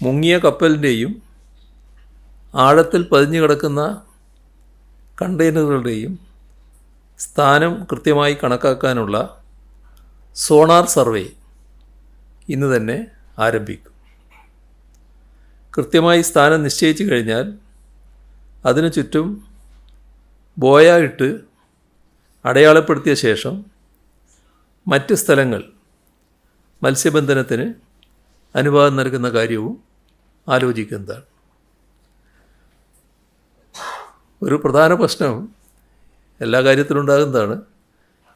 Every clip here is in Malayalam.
മുങ്ങിയ കപ്പലിന്റെയും ആഴത്തിൽ പതിഞ്ഞു കിടക്കുന്ന കണ്ടെയ്നറുകളുടെയും സ്ഥാനം കൃത്യമായി കണക്കാക്കാനുള്ള സോണാർ സർവേ ഇന്ന് തന്നെ ആരംഭിക്കും. കൃത്യമായി സ്ഥാനം നിശ്ചയിച്ചു കഴിഞ്ഞാൽ അതിനു ചുറ്റും ബോയ ഇട്ട് അടയാളപ്പെടുത്തിയ ശേഷം മറ്റ് സ്ഥലങ്ങൾ മത്സ്യബന്ധനത്തിന് അനുവാദം നൽകുന്ന കാര്യവും ആലോചിക്കുന്നതാണ്. ഒരു പ്രധാന പ്രശ്നം എല്ലാ കാര്യത്തിലും ഉണ്ടാകുന്നതാണ്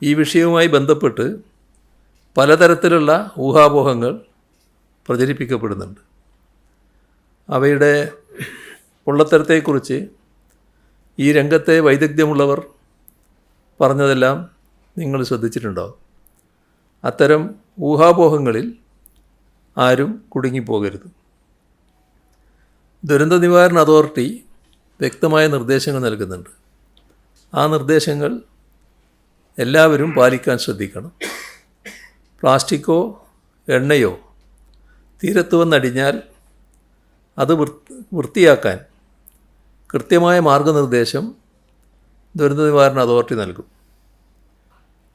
ഈ വിഷയവുമായി ബന്ധപ്പെട്ട് പലതരത്തിലുള്ള ഊഹാപോഹങ്ങൾ പ്രചരിപ്പിക്കപ്പെടുന്നുണ്ട്. അവയുടെ പൊള്ളത്തരത്തെക്കുറിച്ച് ഈ രംഗത്തെ വൈദഗ്ധ്യമുള്ളവർ പറഞ്ഞതെല്ലാം നിങ്ങൾ ശ്രദ്ധിച്ചിട്ടുണ്ടാവും. അത്തരം ഊഹാപോഹങ്ങളിൽ ആരും കുടുങ്ങിപ്പോകരുത്. ദുരന്ത നിവാരണ അതോറിറ്റി വ്യക്തമായ നിർദ്ദേശങ്ങൾ നൽകുന്നുണ്ട്. ആ നിർദ്ദേശങ്ങൾ എല്ലാവരും പാലിക്കാൻ ശ്രദ്ധിക്കണം. പ്ലാസ്റ്റിക്കോ എണ്ണയോ തീരത്ത് വന്നടിഞ്ഞാൽ അത് വൃത്തിയാക്കാൻ കൃത്യമായ മാർഗനിർദ്ദേശം ദുരന്ത നിവാരണ അതോറിറ്റി നൽകും.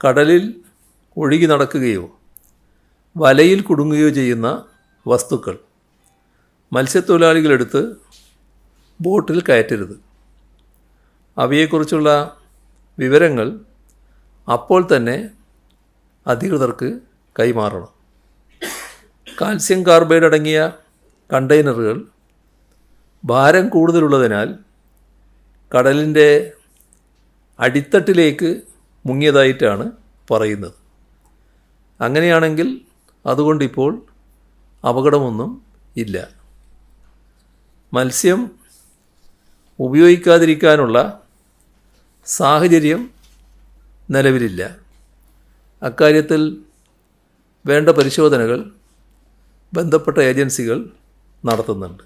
കടലിൽ ഒഴുകി നടക്കുകയോ വലയിൽ കുടുങ്ങുകയോ ചെയ്യുന്ന വസ്തുക്കൾ മത്സ്യത്തൊഴിലാളികളെടുത്ത് ബോട്ടിൽ കയറ്റരുത്. അവയെക്കുറിച്ചുള്ള വിവരങ്ങൾ അപ്പോൾ തന്നെ അധികൃതർക്ക് കൈമാറണം. കാൽസ്യം കാർബൈഡ് അടങ്ങിയ കണ്ടെയ്നറുകൾ ഭാരം കൂടുതലുള്ളതിനാൽ കടലിന്റെ അടിത്തട്ടിലേക്ക് മുങ്ങിയതായിട്ടാണ് പറയുന്നത്. അങ്ങനെയാണെങ്കിൽ അതുകൊണ്ടിപ്പോൾ അപകടമൊന്നും ഇല്ല. മത്സ്യം ഉപയോഗിക്കാതിരിക്കാനുള്ള സാഹചര്യം നിലവിലില്ല. അക്കാര്യത്തിൽ വേണ്ട പരിശോധനകൾ ബന്ധപ്പെട്ട ഏജൻസികൾ നടത്തുന്നുണ്ട്.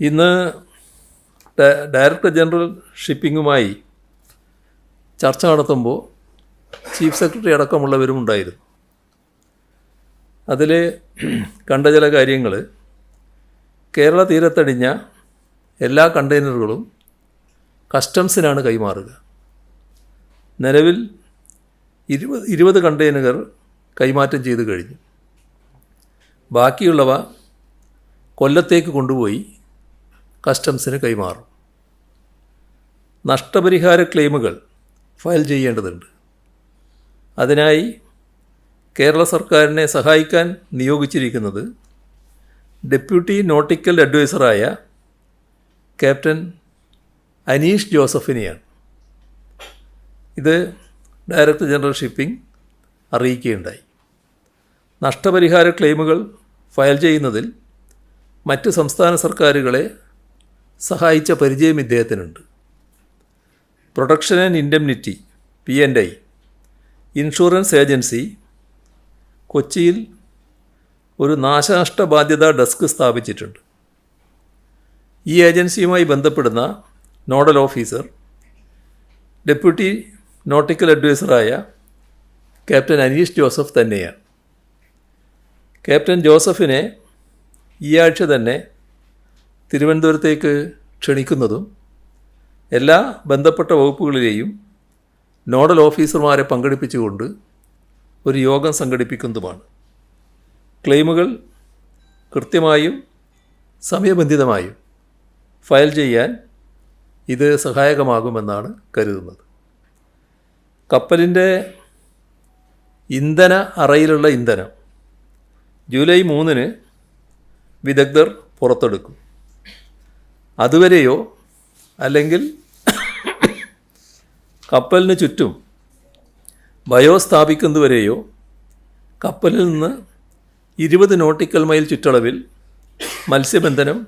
ഇന്ന് ഡയ- ഡയറക്ടർ ജനറൽ ഷിപ്പിങ്ങുമായി ചർച്ച നടത്തുമ്പോൾ ചീഫ് സെക്രട്ടറി അടക്കമുള്ളവരും ഉണ്ടായിരുന്നു. അതിൽ കണ്ട ചില കാര്യങ്ങൾ കേരള തീരത്തടിഞ്ഞ എല്ലാ കണ്ടെയ്നറുകളും കസ്റ്റംസിനാണ് കൈമാറുക. നിലവിൽ ഇരുപത് ഇരുപത് കണ്ടെയ്നറുകൾ കൈമാറ്റം ചെയ്തു കഴിഞ്ഞു. ബാക്കിയുള്ളവ കൊല്ലത്തേക്ക് കൊണ്ടുപോയി കസ്റ്റംസിന് കൈമാറും. നഷ്ടപരിഹാര ക്ലെയിമുകൾ ഫയൽ ചെയ്യേണ്ടതുണ്ട്. അതിനായി കേരള സർക്കാരിനെ സഹായിക്കാൻ നിയോഗിച്ചിരിക്കുന്നത് ഡെപ്യൂട്ടി നോട്ടിക്കൽ അഡ്വൈസറായ ക്യാപ്റ്റൻ അനീഷ് ജോസഫിനെയാണ്. ഇത് ഡയറക്ടർ ജനറൽ ഷിപ്പിംഗ് അറിയിക്കുകയുണ്ടായി. നഷ്ടപരിഹാര ക്ലെയിമുകൾ ഫയൽ ചെയ്യുന്നതിൽ മറ്റ് സംസ്ഥാന സർക്കാരുകളെ സഹായിച്ച പരിചയം ഇദ്ദേഹത്തിനുണ്ട്. Production and indemnity P and I insurance agency കൊച്ചിയിൽ ഒരു നാശനഷ്ട ബാധ്യത ഡെസ്ക് സ്ഥാപിച്ചിട്ടുണ്ട്. ഈ ഏജൻസിയുമായി ബന്ധപ്പെടുന്ന നോഡൽ ഓഫീസർ ഡെപ്യൂട്ടി നോട്ടിക്കൽ അഡ്വൈസറായ ക്യാപ്റ്റൻ അനീഷ് ജോസഫ് തന്നെയാണ്. ക്യാപ്റ്റൻ ജോസഫിനെ ഈ ആഴ്ച തന്നെ തിരുവനന്തപുരത്തേക്ക് ക്ഷണിക്കുന്നതും എല്ലാ ബന്ധപ്പെട്ട വകുപ്പുകളിലെയും നോഡൽ ഓഫീസർമാരെ പങ്കെടുപ്പിച്ചുകൊണ്ട് ഒരു യോഗം സംഘടിപ്പിക്കുന്നതുമാണ്. ക്ലെയിമുകൾ കൃത്യമായും സമയബന്ധിതമായും ഫയൽ ചെയ്യാൻ ഇത് സഹായകമാകുമെന്നാണ് കരുതുന്നത്. കപ്പലിന്റെ ഇന്ധന അറയിലുള്ള ഇന്ധനം ജൂലൈ മൂന്നിന് വിദഗ്ധർ പുറത്തെടുക്കും. അതുവരെയോ അല്ലെങ്കിൽ കപ്പലിന് ചുറ്റും ബയോ സ്ഥാപിക്കുന്നതുവരെയോ കപ്പലിൽ നിന്ന് ഇരുപത് നോട്ടിക്കൽ മൈൽ ചുറ്റളവിൽ മത്സ്യബന്ധനം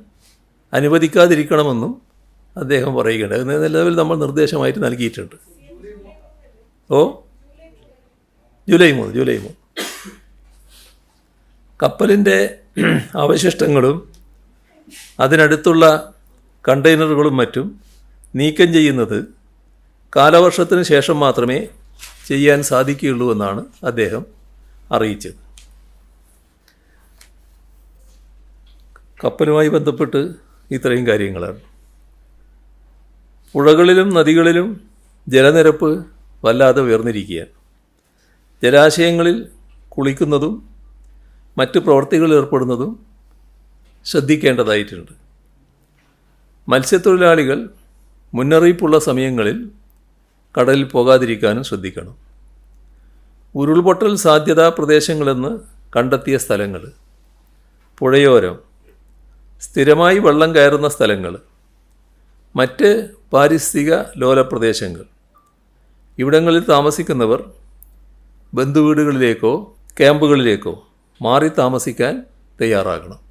അനുവദിക്കാതിരിക്കണമെന്നും അദ്ദേഹം പറയുകയുണ്ട് നിലവിൽ നമ്മൾ നിർദ്ദേശമായിട്ട് നൽകിയിട്ടുണ്ട്. ഓ ജൂലൈ മൂന്ന് ജൂലൈ മൂന്ന്. കപ്പലിന്റെ അവശിഷ്ടങ്ങളും അതിനടുത്തുള്ള കണ്ടെയ്നറുകളും മറ്റും നീക്കം ചെയ്യുന്നത് കാലവർഷത്തിന് ശേഷം മാത്രമേ ചെയ്യാൻ സാധിക്കുകയുള്ളൂ എന്നാണ് അദ്ദേഹം അറിയിച്ചത്. കപ്പലുമായി ബന്ധപ്പെട്ട് ഇത്രയും കാര്യങ്ങളാണ്. പുഴകളിലും നദികളിലും ജലനിരപ്പ് വല്ലാതെ ഉയർന്നിരിക്കുകയാണ്. ജലാശയങ്ങളിൽ കുളിക്കുന്നതും മറ്റ് പ്രവർത്തികളിൽ ഏർപ്പെടുന്നതും ശ്രദ്ധിക്കേണ്ടതായിട്ടുണ്ട്. മത്സ്യത്തൊഴിലാളികൾ മുന്നറിയിപ്പുള്ള സമയങ്ങളിൽ കടലിൽ പോകാതിരിക്കാനും ശ്രദ്ധിക്കണം. ഉരുൾപൊട്ടൽ സാധ്യതാ പ്രദേശങ്ങളെന്ന് കണ്ടെത്തിയ സ്ഥലങ്ങൾ. പുഴയോരം സ്ഥിരമായി വെള്ളം കയറുന്ന സ്ഥലങ്ങൾ. മറ്റ് പാരിസ്ഥിതിക ലോലപ്രദേശങ്ങൾ. ഇവിടങ്ങളിൽ താമസിക്കുന്നവർ ബന്ധുവീടുകളിലേക്കോ ക്യാമ്പുകളിലേക്കോ മാറി താമസിക്കാൻ തയ്യാറാകണം.